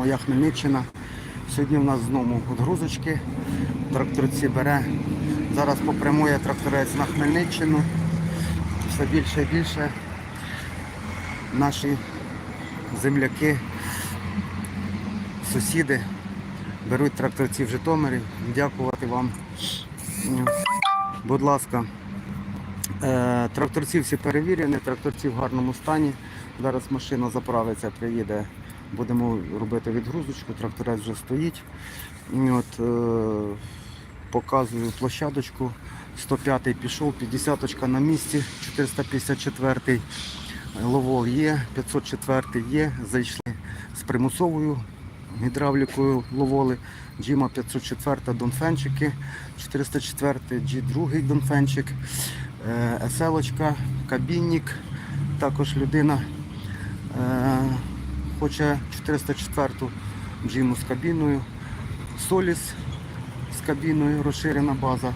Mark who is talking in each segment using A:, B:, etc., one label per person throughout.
A: моя Хмельниччина. Сьогодні в нас знову відгрузочки. Тракторці бере. Зараз попрямує тракторець на Хмельниччину. Все більше і більше наші земляки, сусіди беруть тракторці в Житомирі. Дякувати вам. Будь ласка. Е, Тракторці всі перевірені, тракторці в гарному стані. Зараз машина заправиться, приїде, будемо робити відгрузочку, тракторець вже стоїть. От, е, показую площадочку. 105-й пішов, 50-ка на місці, 454-й ловол є, 504 є, зайшли з примусовою гідравлікою ловоли. Джима 504 донфенчики, 404 G2 донфенчик, е, еселочка, кабінник. Також людина хоче 404 джиму з кабіною, Соліс з кабіною, розширена база,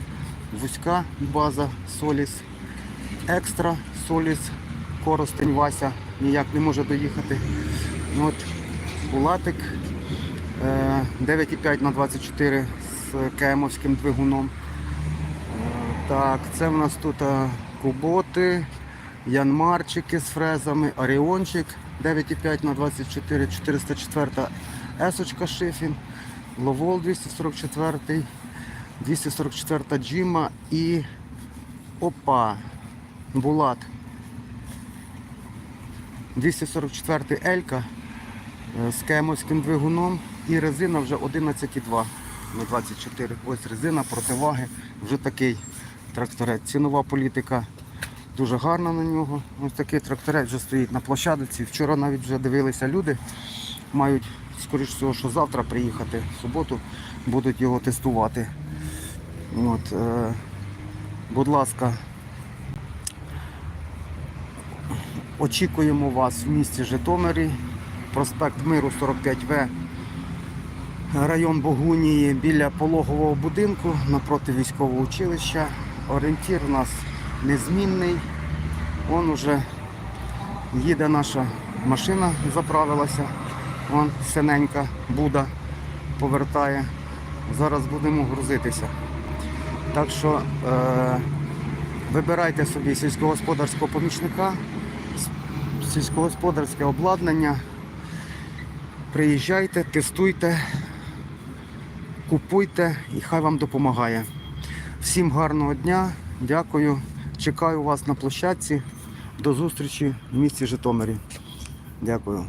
A: вузька база, Соліс, екстра, Соліс, Коростень Вася ніяк не може доїхати. Ну, От, Булатик е, 9,5 на 24 з кемовським двигуном. Е, Так, це в нас тут е, куботи, янмарчики з фрезами, оріончик 9,5 на 24, 404 есочка шифін, ловол 244, 244 джима і опа, булат 244 Елька е, з кемовським двигуном і резина вже 11,2 на 24. Ось резина, противаги, вже такий тракторець. Цінова політика дуже гарна на нього. Ось такий тракторець вже стоїть на площадці. Вчора навіть вже дивилися люди. Мають, скоріш всього, що завтра приїхати в суботу, будуть його тестувати. От, е, будь ласка, Очікуємо вас в місті Житомирі, проспект Миру 45В, район Богунії біля пологового будинку напроти військового училища. Орієнтір у нас незмінний. Вон уже їде наша машина, заправилася. Вон синенька Буда повертає. Зараз будемо грузитися. Так що е, вибирайте собі сільськогосподарського помічника сільськогосподарське обладнання. Приїжджайте, тестуйте, купуйте і хай вам допомагає. Всім гарного дня, дякую. Чекаю вас на площадці. До зустрічі в місті Житомирі. Дякую.